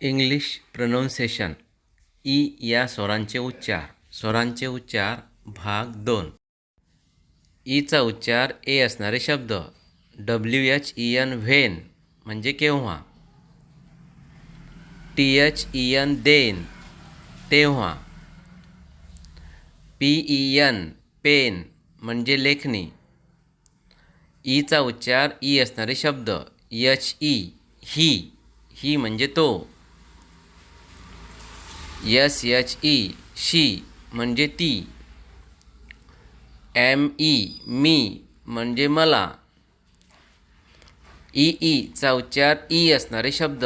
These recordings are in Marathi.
इंग्लिश प्रनाऊन्सेशन ई या स्वरांचे उच्चार. स्वरांचे उच्चार भाग दोन. E ईचा उच्चार ए असणारे शब्द. W H E N when म्हणजे केव्हा? T H E N then तेव्हा. पी ई एन पेन म्हणजे लेखणी. E ईचा उच्चार ई असणारे शब्द. एच ई ही ही म्हणजे तो. एस एच ई शी म्हणजे ती. एम ई मी म्हणजे मला. ई ईचा उच्चार ई असणारे शब्द.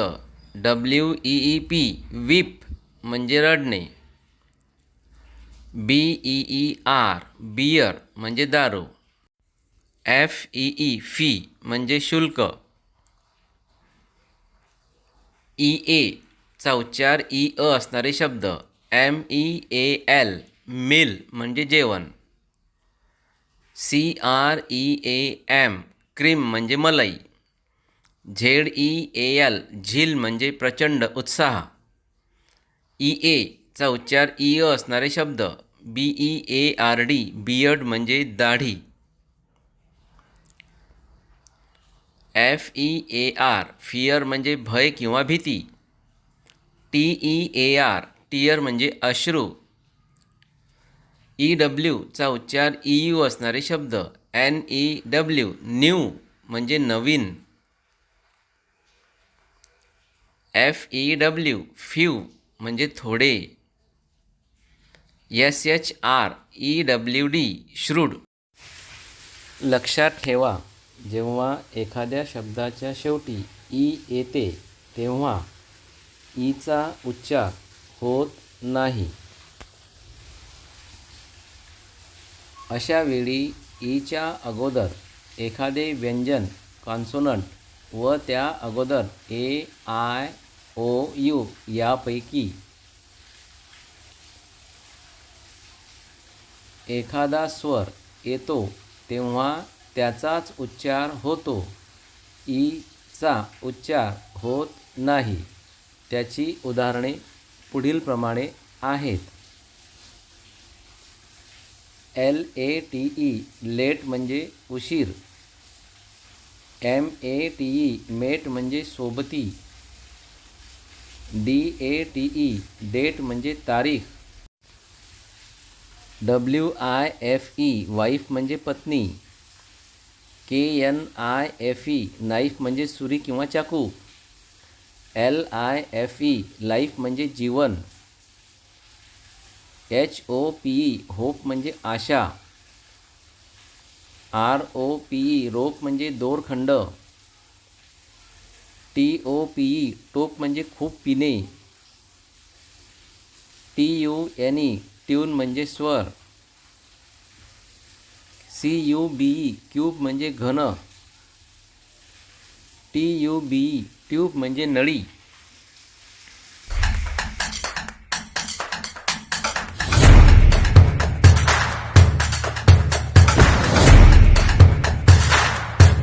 W E E P weep म्हणजे रडणे. B E E R beer म्हणजे दारू. एफ ई ई फी म्हणजे शुल्क. ई ए चा उच्चार ई अ असणारे शब्द. M E A L meal म्हणजे जेवण. C R E A M cream म्हणजे मलाई. झेड ई ए एल झील म्हणजे प्रचंड उत्साह. ई एचा उच्चार ई अ असणारे शब्द. B E A R D beard म्हणजे दाढी. F E A R fear म्हणजे भय किंवा भीती. T E A R tear म्हणजे अश्रू. ई डब्ल्यूचा उच्चार ई यू असणारे शब्द. एन ई डब्ल्यू न्यू म्हणजे नवीन. एफ ई डब्ल्यू फ्यू म्हणजे थोडे. S H R E W D shrewd. लक्षात ठेवा जेव्हा एखाद्या शब्दाच्या शेवटी ई येते तेव्हा ईचा उच्चार होत नाही. अशा वेळी ईच्या अगोदर एखादे व्यंजन कॉन्सोनंट व त्या अगोदर ए आय ओ यू यापैकी एखादा स्वर येतो तेव्हा त्याचाच उच्चार होतो. ईचा उच्चार होत नाही. त्याची उदाहरणे पुढीलप्रमाणे आहेत. L A T E late म्हणजे उशीर. M A T E mate म्हणजे सोबती. D A T E date म्हणजे तारीख. W I F E wife म्हणजे पत्नी. K N I F E knife म्हणजे सुरी किंवा चाकू. L I F E life म्हणजे जीवन. H O P E hope म्हणजे आशा. R O P E rope म्हणजे दोरखंड. T O P E tope म्हणजे खूप पिणे. T U N E tune म्हणजे स्वर. C U B E cube म्हणजे घन. टी यू बी ट्यूब म्हणजे नळी.